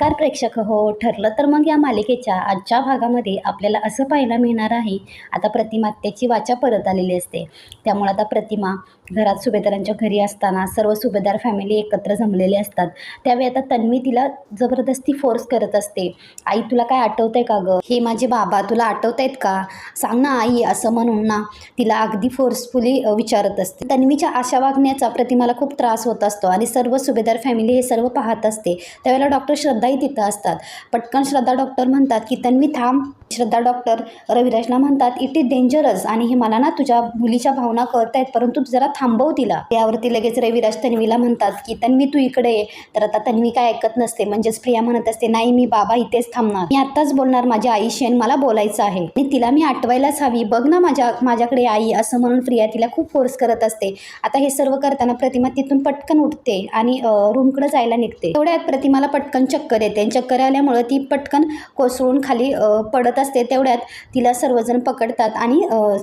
नमस्कार प्रेक्षक हो ठरलं तर मग या मालिकेच्या आजच्या भागामध्ये आपल्याला असं पाहायला मिळणार आहे. आता प्रतिमात्याची वाचा परत आलेली असते. त्यामुळे आता प्रतिमा घरात सुभेदारांच्या घरी असताना सर्व सुभेदार फॅमिली एकत्र जमलेले असतात. त्यावेळी आता तन्वी तिला जबरदस्ती फोर्स करत असते. आई तुला काय आठवतंय का गं? हे माझे बाबा तुला आठवत आहेत का? सांग ना आई असं म्हणून ना. तिला अगदी फोर्सफुली विचारत असते. तन्वीच्या अशा वागण्याचा प्रतिमाला खूप त्रास होत असतो आणि सर्व सुभेदार फॅमिली हे सर्व पाहत असते. त्यावेळेला डॉक्टर श्रद्धा तिथं असतात. पटकन श्रद्धा डॉक्टर म्हणतात की तन्वी थांब श्रद्धा डॉक्टर रविराजला म्हणतात इट इज डेंजरस आणि हे मला ना तुझ्या मुलीच्या भावना कळत आहेत परंतु जरा थांबव तिला. त्यावरती लगेच रविराज तन्वीला म्हणतात की तन्वी तू इकडे ये. तर आता तन्वी काय ऐकत नसते म्हणजेच प्रिया म्हणत असते नाही मी बाबा इथेच थांबणार. मी आत्ताच बोलणार माझ्या आईशी आणि मला बोलायचं आहे. आणि तिला मी आठवायलाच हवी बघ ना माझ्या माझ्याकडे आई असं म्हणून प्रिया तिला खूप फोर्स करत असते. आता हे सर्व करताना प्रतिमा तिथून पटकन उठते आणि रूमकडे जायला निघते. तेवढ्यात प्रतिमाला पटकन चक्कर येते आणि चक्कर आल्यामुळं ती पटकन कोसळून खाली पडत असते तेवढ्यात तिला सर्वजण पकडतात आणि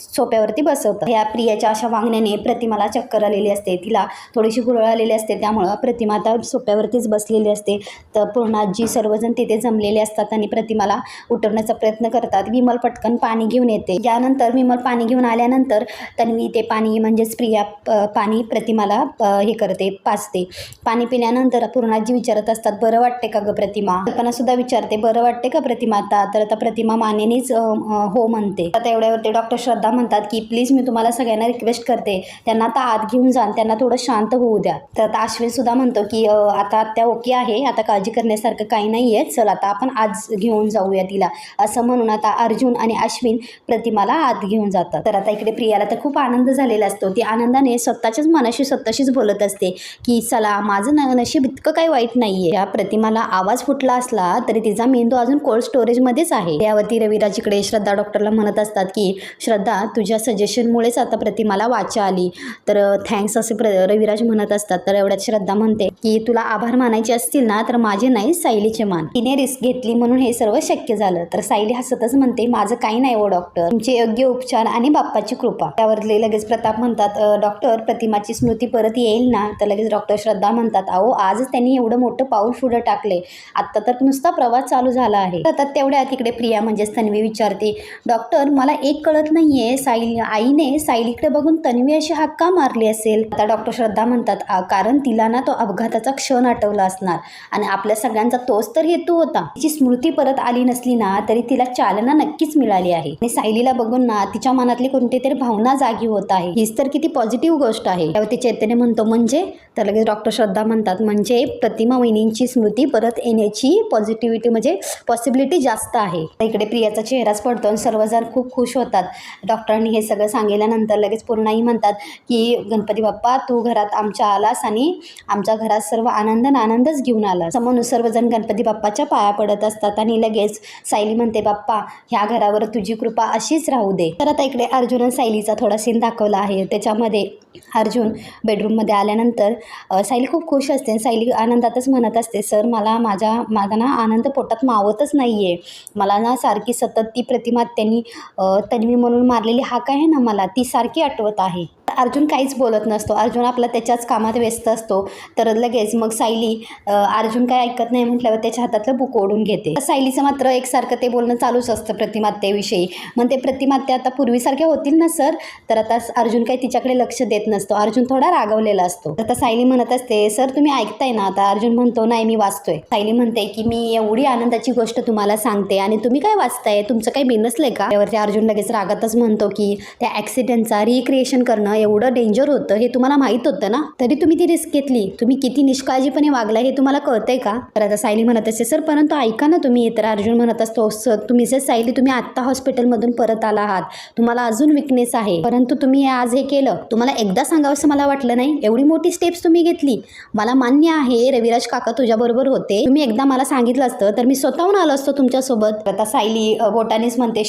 सोप्यावरती बसवतात. या प्रियाच्या अशा वागण्याने प्रतिमाला चक्कर आलेली असते. तिला थोडीशी गुरळ आलेली असते त्यामुळं प्रतिमा आता सोप्यावरतीच बसलेली असते. तर पूर्णाजी सर्वजण तिथे जमलेले असतात आणि प्रतिमाला उठवण्याचा प्रयत्न करतात. विमल पटकन पाणी घेऊन येते. यानंतर विमल पाणी घेऊन आल्यानंतर तन्वी ते पाणी म्हणजेच प्रिया प- पाणी प्रतिमाला हे करते पाचते पाणी पिल्यानंतर पूर्णाजी विचारत असतात बरं वाटते का ग प्रतिमा? कल्पना सुद्धा विचारते बरं वाटते का प्रतिमा आता? तर आता प्रतिमा मानेनेच हो म्हणते. आता एवढ्यावरती डॉक्टर श्रद्धा म्हणतात की प्लीज मी तुम्हाला सगळ्यांना रिक्वेस्ट करते. त्यांना आता आत घेऊन जा त्यांना थोडं शांत होऊ द्या. तर आता अश्विन सुद्धा म्हणतो की आता त्या ओके आहे. आता काळजी करण्यासारखं काही नाही आहे चल आता आपण आज घेऊन जाऊया तिला. असं म्हणून आता अर्जुन आणि अश्विन प्रतिमाला आत घेऊन जातात. तर आता इकडे प्रियाला तर खूप आनंद झालेला असतो. ती आनंदाने स्वतःच्याच मनाशी स्वतःशीच बोलत असते की चला माझं न नशीब इतकं काही वाईट नाही आहे या प्रतिमाला आवाज फुटला असला तरी तिचा मेंदू अजून कोल्ड स्टोरेजमध्येच आहे. यावरती रविराज इकडे श्रद्धा डॉक्टरला म्हणत असतात की श्रद्धा तुझ्या सजेशनमुळेच आता प्रतिमाला वाचा आली. तर थँक्स असे प्र रविराज म्हणत असतात. तर एवढ्यात श्रद्धा म्हणते की तुला आभार मानायचे असतील ना तर माझे नाही सायलीचे मान. तिने रिस्क घेतली म्हणून हे सर्व शक्य झालं. तर सायली हसतच म्हणते माझं काही नाही ओ डॉक्टर तुमचे योग्य उपचार आणि बाप्पाची कृपा. त्यावरले लगेच प्रताप म्हणतात डॉक्टर प्रतिमाची स्मृती परत येईल ना? तर लगेच डॉक्टर श्रद्धा म्हणतात अहो आजच त्यांनी एवढं मोठं पाऊल पुढं टाकले. आत्ता तर नुसता प्रवास चालू झाला आहे. तर तेवढ्या तिकडे प्रिया म्हणजे म्हणजेच तन्वी विचारते डॉक्टर मला एक कळत नाहीये साईल आईने सायलीकडे बघून तन्वी अशी हाक का मारली असेल? आता डॉक्टर श्रद्धा म्हणतात कारण तिला ना तो अपघाताचा क्षण आठवला असणार आणि आपल्या सगळ्यांचा तोच तर हेतू होता. तिची स्मृती परत आली नसली ना तरी तिला चालना नक्कीच मिळाली आहे. आणि सायलीला बघून ना तिच्या मनातली कोणती तरी भावना जागी होत आहे. हीच तर किती पॉझिटिव्ह गोष्ट आहे. त्यावरती चैतन्य म्हणतो म्हणजे? तर लगेच डॉक्टर श्रद्धा म्हणतात म्हणजे प्रतिमा वहिनींची स्मृती परत येण्याची पॉझिटिव्हिटी म्हणजे पॉसिबिलिटी जास्त आहे. इकडे प्रियाचा चेहराच पडतो आणि सर्वजण खूप खुश होतात. डॉक्टरांनी हे सगळं सांगितल्यानंतर लगेच पूर्णाई म्हणतात की गणपती बाप्पा तू घरात आमच्या आलास आणि आमच्या घरात सर्व आनंद आणि आनंदच घेऊन आलास. म्हणून सर्वजण गणपती बाप्पाच्या पाया पडत असतात आणि लगेच सायली म्हणते बाप्पा ह्या घरावर तुझी कृपा अशीच राहू दे. तर आता इकडे अर्जुन आणि सायलीचा थोडा सीन दाखवला आहे. त्याच्यामध्ये अर्जुन बेडरूममध्ये आल्यानंतर सायली खूप खुश असते सायली आनंदातच म्हणत असते सर मला माझ्या माझा ना आनंद पोटात मावतच नाही आहे मला ना सारखी सतत ती प्रतिमा त्यांनी तन्वी म्हणून मारलेली हाक आहे ना मला? ती सारखी आठवत आहे. तर अर्जुन काहीच बोलत नसतो. अर्जुन आपला त्याच्याच कामात व्यस्त असतो. तर लगेच मग सायली अर्जुन काय ऐकत नाही म्हटल्यावर त्याच्या हातातलं बुक ओढून घेते. सायलीचं मात्र एकसारखं ते बोलणं चालूच असतं प्रतिमात्याविषयी. मग ते प्रतिमात्या आता पूर्वीसारख्या होतील ना सर? तर आता अर्जुन काही तिच्याकडे लक्ष देत नसतो. अर्जुन थोडा रागवलेला असतो. तर आता सायली म्हणत असते सर तुम्ही ऐकताय ना आता अर्जुन म्हणतो नाही मी वाचतोय. सायली म्हणते की मी एवढी आनंदाची गोष्ट तुम्हाला सांगते आणि तुम्ही काय वाचताय? तुमचं काही बिनसलंय का? त्यावरती अर्जुन लगेच रागातच म्हणतो की त्या ॲक्सिडेंटचा रिक्रिएशन करणं एवढं डेंजर होतं हे तुम्हाला माहीत होतं ना? तरी तुम्ही ती रिस्क घेतली. तुम्ही किती निष्काळजीपणे वागला हे तुम्हाला कळतंय का? तर आता सायली म्हणत असते सर परंतु ऐका ना तुम्ही तर अर्जुन म्हणत असतो सर तुम्ही सर सायली तुम्ही आत्ता हॉस्पिटलमधून परत आला आहात. तुम्हाला अजून विकनेस आहे. परंतु तुम्ही आज हे केलं. तुम्हाला एकदा सांगावंसं मला वाटलं नाही? एवढी मोठी स्टेप्स तुम्ही घेतली. मला मान्य आहे रविराज काका तुझ्याबरोबर होते. तुम्ही एकदा मला सांगितलं असतं तर मी स्वतःहून आलो असतो तुमच्यासोबत. आता सायली अ, बोटानेच म्हणते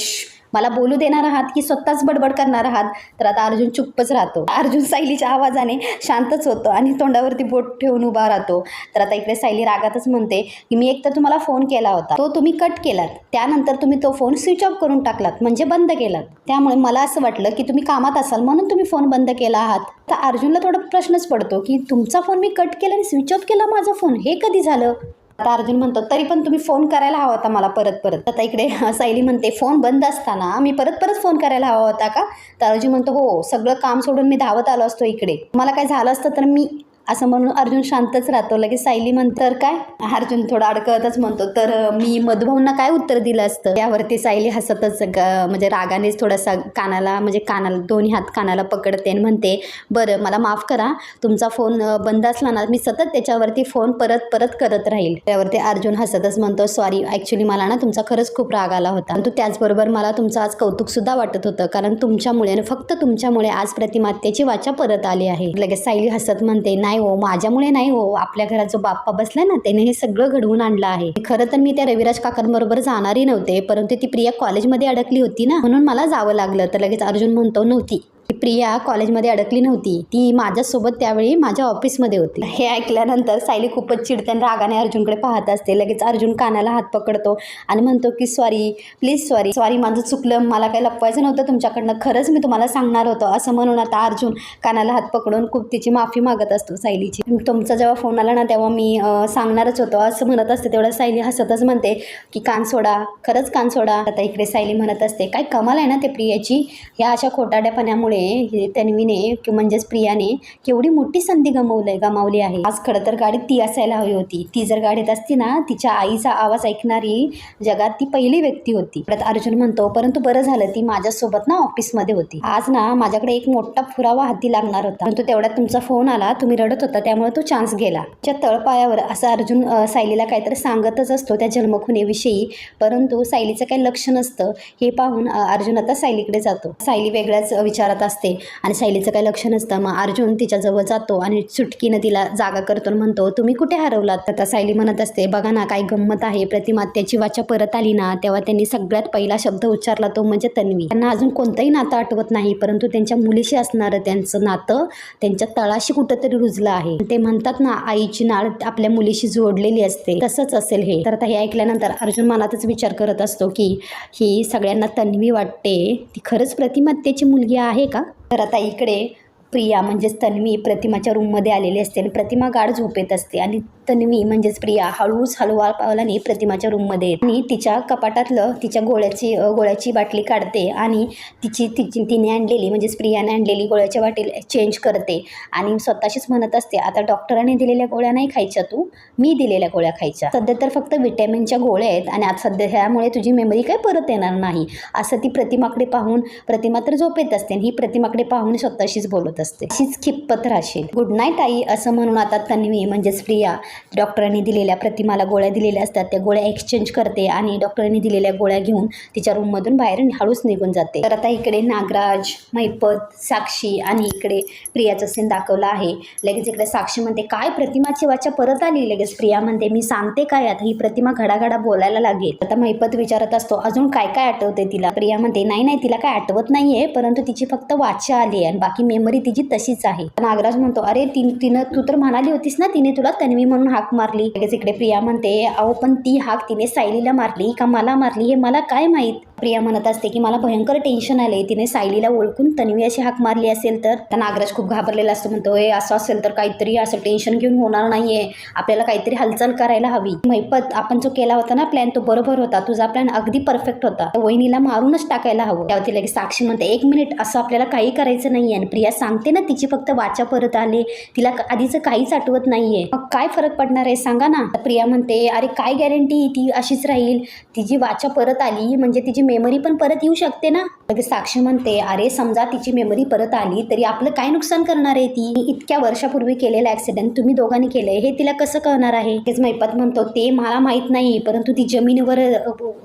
मला बोलू देणार आहात की स्वतःच बडबड करणार आहात? तर आता अर्जुन चुप्पच राहतो. अर्जुन सायलीच्या आवाजाने शांतच होतो आणि तोंडावरती बोट ठेवून उभा राहतो. तर आता इकडे सायली रागातच म्हणते की मी एक तर तुम्हाला फोन केला होता. तो तुम्ही कट केलात. त्यानंतर तुम्ही तो फोन स्विच ऑफ करून टाकलात म्हणजे बंद केलात. त्यामुळे मला असं वाटलं की तुम्ही कामात असाल म्हणून तुम्ही फोन बंद केला आहात. तर अर्जुनला थोडा प्रश्नच पडतो की तुमचा फोन मी कट केला आणि स्विच ऑफ केला माझा फोन? हे कधी झालं? आता अर्जुन म्हणतो तरी पण तुम्ही फोन करायला हवा होता मला परत परत. आता इकडे सायली म्हणते फोन बंद असताना मी परत परत फोन करायला हवा होता का? तर अर्जुन म्हणतो हो सगळं काम सोडून मी धावत आलो असतो इकडे. मला काय झालं असतं तर मी असं म्हणून अर्जुन शांतच राहतो. लगेच सायली म्हणतर काय? अर्जुन थोडा अडकतच म्हणतो तर मी मधुभाऊंना काय उत्तर दिलं असतं? त्यावरती सायली हसतच ग- म्हणजे रागानेच थोडासा कानाला म्हणजे कानाला दोन्ही हात कानाला पकडते आणि म्हणते बरं मला माफ करा. तुमचा फोन बंद असला ना मी सतत त्याच्यावरती फोन परत परत करत राहील. त्यावरती अर्जुन हसतच म्हणतो सॉरी ॲक्च्युली मला ना तुमचा खरंच खूप राग आला होता. परंतु त्याचबरोबर मला तुमचं आज कौतुकसुद्धा वाटत होतं कारण तुमच्यामुळे आणि फक्त तुमच्यामुळे आज प्रतिमात्याची वाचा परत आली आहे. लगेच सायली हसत म्हणते नाही हो माझ्यामुळे नाही हो. आपल्या घरात जो बाप्पा बसलाय ना त्याने हे सगळं घडवून आणलं आहे. खरं तर मी त्या रविराज काकांबरोबर जाणारही नव्हते परंतु ती प्रिया कॉलेजमध्ये अडकली होती ना म्हणून मला जावं लागलं. तर लगेच अर्जुन म्हणतो नव्हती. प्रिया कॉलेजमध्ये अडकली नव्हती. ती माझ्यासोबत त्यावेळी माझ्या ऑफिसमध्ये होती. हे ऐकल्यानंतर सायली खूपच चिडते आणि रागाने अर्जुनकडे पाहत असते. लगेच अर्जुन कानाला हात पकडतो आणि म्हणतो की सॉरी प्लीज सॉरी सॉरी माझं चुकलं. मला काही लपवायचं नव्हतं तुमच्याकडनं. खरंच मी तुम्हाला सांगणार होतो. असं म्हणून आता अर्जुन कानाला हात पकडून खूप तिची माफी मागत असतो सायलीची. तुमचा जेव्हा फोन आला ना तेव्हा मी सांगणारच होतो. असं म्हणत असते तेवढं सायली हसतच म्हणते की कान सोडा. खरंच कान सोडा. आता इकडे सायली म्हणत असते काय कमाल आहे ना ते प्रियाची. ह्या अशा खोटाड्यापणामुळे हे तन्वीने म्हणजेच प्रियाने केवढी मोठी संधी गमावली गमावली आहे. आज खरं तर गाडीत ती असायला हवी होती. ती जर गाडीत असती ना तिच्या आईचा आवाज ऐकणारी जगात ती पहिली व्यक्ती होती. परत अर्जुन म्हणतो परंतु बरं झालं ती माझ्यासोबत ना ऑफिसमध्ये होती. आज ना माझ्याकडे एक मोठा पुरावा हाती लागणार होता. परंतु तेवढ्यात तुमचा फोन आला तुम्ही रडत होता त्यामुळे तो चान्स गेला. त्या तळपायावर असं अर्जुन सायलीला काहीतरी सांगतच असतो त्या जन्मखुनेविषयी परंतु सायलीचं काही लक्ष नसतं. हे पाहून अर्जुन आता सायलीकडे जातो. सायली वेगळ्याच विचारात असते. आणि शैलीचं काही लक्ष नसतं. मग अर्जुन तिच्याजवळ जातो आणि चुटकीनं तिला जागा करतो म्हणतो तुम्ही कुठे हरवलात? आता सायली म्हणत असते बघा ना काय गंमत आहे. प्रतिमा त्याची वाचा परत आली ना तेव्हा त्यांनी सगळ्यात पहिला शब्द उच्चारला तो म्हणजे तन्वी. त्यांना अजून कोणतंही नातं आठवत नाही परंतु त्यांच्या मुलीशी असणारं त्यांचं नातं त्यांच्या तळाशी कुठंतरी रुजलं आहे. ते म्हणतात ना आईची नाळ आपल्या मुलीशी जोडलेली असते. तसंच असेल हे. तर आता हे ऐकल्यानंतर अर्जुन मनातच विचार करत असतो की ही सगळ्यांना तन्वी वाटते. ती खरंच प्रतिमात्याची मुलगी आहे का? तर आता इकडे प्रिया म्हणजेच तन्वी प्रतिमाच्या रूममध्ये आलेली असते आणि प्रतिमा गाढ झोपेत असते आणि तन्वी म्हणजेच प्रिया हळूच हळूवार पावलाने प्रतिमाच्या रूममध्ये येते. आणि तिच्या कपाटातलं तिच्या गोळ्याची गोळ्याची बाटली काढते आणि तिची तिची तिने आणलेली म्हणजेच प्रियाने आणलेली गोळ्याच्या बाटली चेंज करते. आणि स्वतःशीच म्हणत असते आता डॉक्टरांनी दिलेल्या गोळ्या नाही खायच्या तू मी दिलेल्या गोळ्या खायच्या. सध्या तर फक्त विटॅमिनच्या गोळ्या आहेत आणि आता सध्या ह्यामुळे तुझी मेमरी काय परत येणार नाही. असं ती प्रतिमाकडे पाहून प्रतिमा तर झोपेत असते आणि ही प्रतिमाकडे पाहून स्वतःशीच बोलत असते. अशीच खिप्पत राहशील. गुड नाईट आई असं म्हणून आता तन्वी म्हणजेच प्रिया डॉक्टरांनी दिलेल्या प्रतिमाला गोळ्या दिलेल्या असतात. त्या गोळ्या एक्सचेंज करते आणि डॉक्टरांनी दिलेल्या गोळ्या घेऊन तिच्या रूममधून बाहेर हळूच निघून जाते. तर आता इकडे नागराज मैपत साक्षी आणि इकडे प्रियाचं सीन दाखवलं आहे. लगेच इकडे साक्षी म्हणते काय प्रतिमाची वाचा परत आली? लगेच प्रिया म्हणते मी सांगते काय आता? ही प्रतिमा घडाघडा बोलायला लागेल. आता मैपत विचारत असतो अजून काय काय आठवते तिला? प्रिया म्हणते नाही नाही तिला काय आठवत नाहीये परंतु तिची फक्त वाचा आली आहे आणि बाकी मेमरी तिची तशीच आहे. नागराज म्हणतो अरे ती तिनं तू तर म्हणाली होतीस ना तिने तुला तन्वी म्हणून हाक मारली. लगेच इकडे प्रिया म्हणते अहो पण ती हाक तिने सायलीला मारली का मला मारली? हे मला काय माहीत? प्रिया म्हणत असते की मला भयंकर टेन्शन आले तिने सायलीला ओळखून तन्वी अशी हाक मारली असेल तर? तर नागराज खूप घाबरलेला असतो. म्हणतो हे असं असेल तर काहीतरी असं टेन्शन घेऊन होणार नाहीये. आपल्याला काहीतरी हालचाल करायला हवी. मैपत आपण जो केला होता ना प्लॅन तो बरोबर होता. तुझा प्लॅन अगदी परफेक्ट होता. वहिनीला मारूनच टाकायला हवं. त्यावरती लगेच साक्षी म्हणते एक मिनिट असं आपल्याला काही करायचं नाहीये. आणि प्रिया सांगते ना तिची फक्त वाचा परत आले. तिला आधीचं काहीच आठवत नाहीये. मग काय फरक पडणार आहे सांगा ना. प्रिया म्हणते अरे काय गॅरंटी ती अशीच राहील. तिची वाचा परत आली. म्हणजे तिची मेमरी पण परत येऊ शकते ना? लगेच साक्षी म्हणते अरे समजा तिची मेमरी परत आली तरी आपलं काय नुकसान करणार आहे ती? इतक्या वर्षापूर्वी केलेलं ऍक्सिडेंट तुम्ही दोघांनी केलंय हे तिला कसं कळणार आहे? तेच मैपत म्हणतो ते मला माहीत नाही परंतु ती जमिनीवर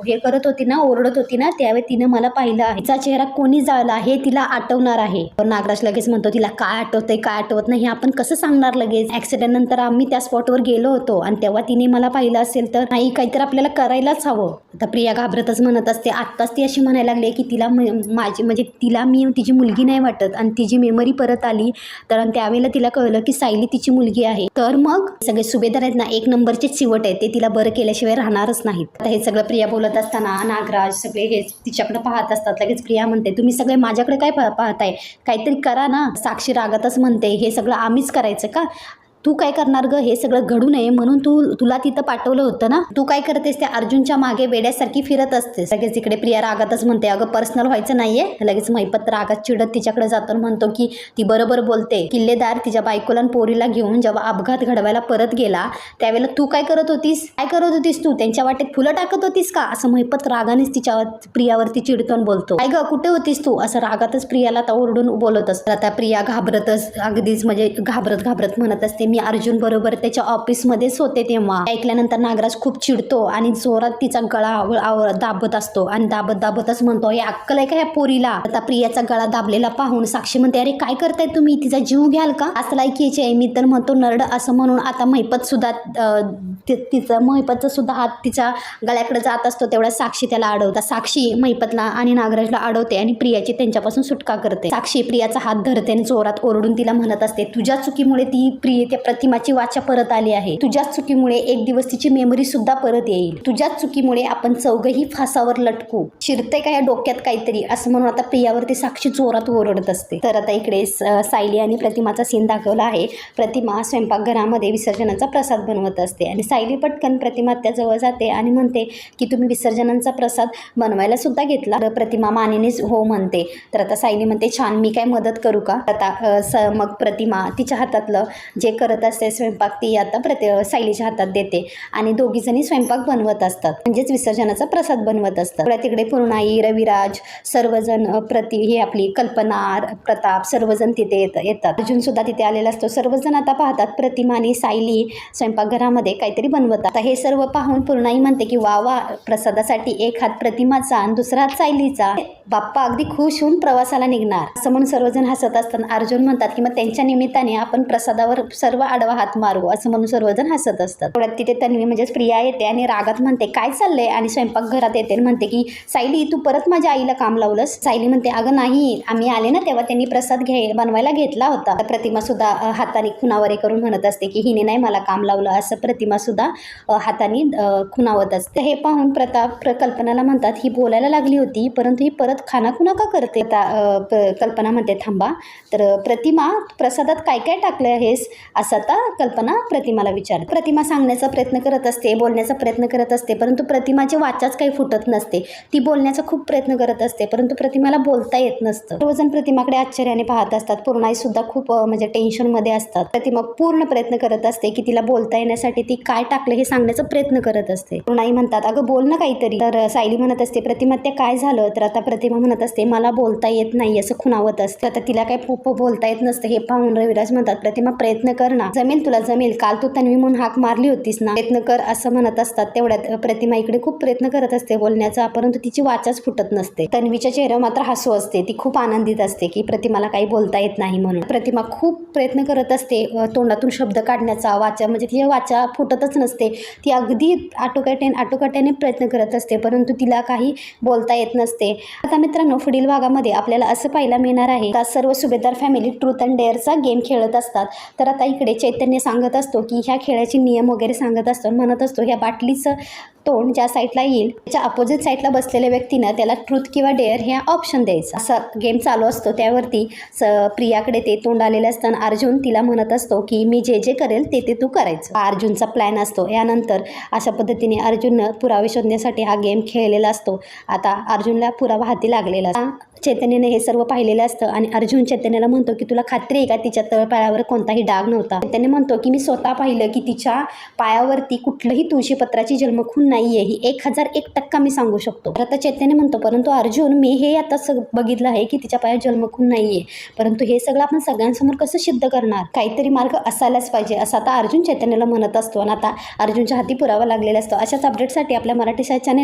हे करत होती ना ओरडत होती ना त्यावेळी तिनं मला पाहिलं आहे. तिचा चेहरा कोणी जाळला हे तिला आठवणार आहे. पण नागराज लगेच म्हणतो तिला काय आठवतंय काय आठवत नाही हे आपण कसं सांगणार लगेच? ऍक्सिडेंट नंतर आम्ही त्या स्पॉटवर गेलो होतो आणि तेव्हा तिने मला पाहिलं असेल तर नाही काहीतरी आपल्याला करायलाच हवं. आता प्रिया घाबरतच म्हणत असते आत्ताच ती अशी म्हणायला लागली की तिला म- माझी म्हणजे तिला मी तिची मुलगी नाही वाटत आणि तिची मेमरी परत आली. तर त्यावेळेला तिला कळलं की सायली तिची मुलगी आहे. तर मग सगळे सुभेदार आहेत ना एक नंबरचे चिवट आहेत. ते तिला बरं केल्याशिवाय राहणारच नाहीत. आता हे सगळं प्रिया बोलत असताना नागराज सगळे हे तिच्याकडे पाहत असतात. लगेच प्रिया म्हणते तुम्ही सगळे माझ्याकडे काय पा- पाहताय? काहीतरी करा ना. साक्षी रागातच म्हणते हे सगळं आम्हीच करायचं का? तू काय करणार ग? हे सगळं घडू नये म्हणून तू तुला तिथं पाठवलं होतं ना? तू काय करतेस? त्या अर्जुनच्या मागे वेड्यासारखी फिरत असतेस. लगेच इकडे प्रिया रागातच म्हणते अगं पर्सनल व्हायचं नाहीये. लगेच महिपत रागात चिडत तिच्याकडे जातो आणि म्हणतो की ती बरोबर बोलते. किल्लेदार तिच्या बायकोला आणि पोरीला घेऊन जेव्हा अपघात घडवायला परत गेला त्यावेळेला तू काय करत होतीस? काय करत होतीस तू? त्यांच्या वाटेत फुलं टाकत होतीस का? असं महिपत रागानेच तिच्यावर प्रियावरती चिडतून बोलतो. काय ग कुठे होतीस तू? असं रागातच प्रियाला आता ओरडून बोलत असतात आता प्रिया घाबरतच अगदीच म्हणजे घाबरत घाबरत म्हणत असते. मी अर्जुन बरोबर त्याच्या ऑफिसमध्येच होते तेव्हा. ऐकल्यानंतर नागराज खूप चिडतो आणि जोरात तिचा गळा दाबत असतो. आणि दाबत दाबतच म्हणतो हे अक्कल आहे का ह्या पोरीला? आता प्रियाचा गळा दाबलेला पाहून साक्षी म्हणते अरे काय करताय तुम्ही? तिचा जीव घ्याल का? असं लायकीचे आहे मी तर म्हणतो नरड असं म्हणून आता महिपत सुद्धा तिचा महिपतचा सुद्धा हात तिच्या गळ्याकडे जात असतो तेवढा साक्षी त्याला अडवता. साक्षी महिपतला आणि नागराजला अडवते आणि प्रियाची त्यांच्यापासून सुटका करते. साक्षी प्रियाचा हात धरते आणि जोरात ओरडून तिला म्हणत असते तुझ्या चुकीमुळे ती प्रिय त्या प्रतिमाची वाचा परत आली आहे. तुझ्याच चुकीमुळे एक दिवस तिची मेमरी सुद्धा परत येईल. तुझ्याच चुकीमुळे आपण चौघही फासावर लटकू. शिरते का या डोक्यात काहीतरी? असं म्हणून आता प्रियावरती साक्षी जोरात ओरडत असते. तर आता इकडे स- सायली आणि प्रतिमाचा सीन दाखवला आहे. प्रतिमा स्वयंपाकघरामध्ये विसर्जनाचा प्रसाद बनवत असते आणि सायली पटकन प्रतिमा त्याजवळ जाते आणि म्हणते की तुम्ही विसर्जनांचा प्रसाद बनवायला सुद्धा घेतला? तर प्रतिमा मानेनेच हो म्हणते. तर आता सायली म्हणते छान मी काय मदत करू का? आता स मग प्रतिमा तिच्या हातातलं जे करत असते स्वयंपाक ती आता प्रति सायलीच्या हातात देते. आणि दोघीजणी स्वयंपाक बनवत असतात. म्हणजेच विसर्जनाचा प्रसाद बनवत असतात. तिकडे पूर्णाई रविराज सर्वजण प्रति हे आपली कल्पना प्रताप सर्वजण तिथे येत येतात. अर्जुन सुद्धा तिथे आलेला असतो. सर्वजण आता पाहतात प्रतिमा आणि सायली स्वयंपाकघरामध्ये काहीतरी बनवतात. आता हे सर्व पाहून पूर्णाई म्हणते की वा वा प्रसादासाठी एक हात प्रतिमाचा आणि दुसरा हात सायलीचा. बाप्पा अगदी खुश होऊन प्रवासाला निघणार. असं म्हणून सर्वजण हसत असताना अर्जुन म्हणतात की मग त्यांच्या निमित्ताने आपण प्रसादावर सर्व आडवा हात मारू असं म्हणून सर्वजण हसत असतात. थोड्यात तिथे तन्वी म्हणजेच प्रिया येते आणि रागात म्हणते काय चाललंय? आणि स्वयंपाकघरात येते म्हणते की सायली तू परत माझ्या आईला काम लावलंस? सायली म्हणते अगं नाही आम्ही आले ना तेव्हा त्यांनी प्रसाद घे बनवायला घेतला होता. प्रतिमा सुद्धा हाताने खुनावरे करून म्हणत असते की हिने नाही मला काम लावलं असं प्रतिमा सुद्धा हाताने खुनावत खुणावत असते हे पाहून प्रताप प्र- कल्पनाला म्हणतात ही बोलायला लागली होती परंतु ही परत खानाखुना का करते? आता कल्पना म्हणते थांबा. तर प्रतिमा प्रसादात काय काय टाकलं आहेस? असं आता कल्पना प्रतिमाला विचार प्रतिमा सांगण्याचा प्रयत्न करत असते बोलण्याचा प्रयत्न करत असते परंतु प्रतिमाची वाचाच काही फुटत नसते. ती बोलण्याचा खूप प्रयत्न करत असते परंतु प्रतिमाला बोलता येत नसतं. सर्वजण प्रतिमाकडे आश्चर्याने पाहत असतात. पूर्णाई सुद्धा खूप म्हणजे टेन्शनमध्ये असतात. प्रतिमा पूर्ण प्रयत्न करत असते की तिला बोलता येण्यासाठी ती काय टाकलं हे सांगण्याचा प्रयत्न करत असते. पूर्णाई म्हणतात अगं बोल ना काहीतरी. तर सायली म्हणत असते प्रतिमा ते काय झालं? तर आता प्रतिमा म्हणत असते मला बोलता येत नाही असं खुणावत असतं. आता तिला काय पो- बोलता येत नसतं हे पाहून रविराज म्हणतात प्रतिमा प्रयत्न कर ना. जमेल तुला जमेल. काल तू तन्वी म्हणून हाक मारली होतीस ना. प्रयत्न कर असं म्हणत असतात तेवढ्यात प्रतिमा इकडे खूप प्रयत्न करत असते बोलण्याचा परंतु तिची वाचाच फुटत नसते. तन्वीच्या चेहऱ्यावर मात्र हसू असते. ती खूप आनंदित असते की प्रतिमाला काही बोलता येत नाही म्हणून. प्रतिमा खूप प्रयत्न करत असते तोंडातून शब्द काढण्याचा वाचा म्हणजे तिच्या वाचा फुटतच नसते. ती अगदी आटोकाट्याने आटोकाट्याने प्रयत्न करत असते परंतु तिला काही बोलता येत नसते. आता मित्रांनो पुढील भागामध्ये आपल्याला असं पाहायला मिळणार आहे का सर्व सुभेदार फॅमिली ट्रूथ अँड डेअरचा गेम खेळत असतात. तर आता इकडे चैतन्य सांगत असतो की ह्या खेळाचे नियम वगैरे सांगत असतो आणि म्हणत असतो ह्या बाटलीचं तोंड ज्या साईडला येईल त्याच्या अपोजिट साईडला बसलेल्या व्यक्तीनं त्याला ट्रूथ किंवा डेअर ह्या ऑप्शन द्यायचा. असं गेम चालू असतो त्यावरती स प्रियाकडे ते तोंड आलेलं असताना अर्जुन तिला म्हणत असतो की मी जे जे करेल ते ते तू करायचं. अर्जुनचा प्लॅन असतो. यानंतर अशा पद्धतीने अर्जुननं पुरावे शोधण्यासाठी हा गेम खेळलेला असतो. आता अर्जुनला पुरावा हाती लागलेला चैतन्याने हे सर्व पाहिलेलं असतं आणि अर्जुन चैतन्याला म्हणतो की तुला खात्री आहे का? तिच्या तळपाळावर कोणताही डाग नव्हता. चैतन्य म्हणतो की मी स्वतः पाहिलं की तिच्या पायावरती कुठलंही तुळशीपत्राची जन्मखून नाही आहे ही एक हजार एक टक्का मी सांगू शकतो. तर आता चैतन्य म्हणतो परंतु अर्जुन मी हे आता सग बघितलं आहे की तिच्या पायात जन्मखून नाही आहे परंतु हे सगळं आपण सगळ्यांसमोर कसं सिद्ध करणार? काहीतरी मार्ग असायलाच पाहिजे. असं आता अर्जुन चैतन्याला म्हणत असतो आणि आता अर्जुनच्या हाती पुरावा लागलेला असतो. अशाच अपडेटसाठी आपल्या मराठी शाळेच्या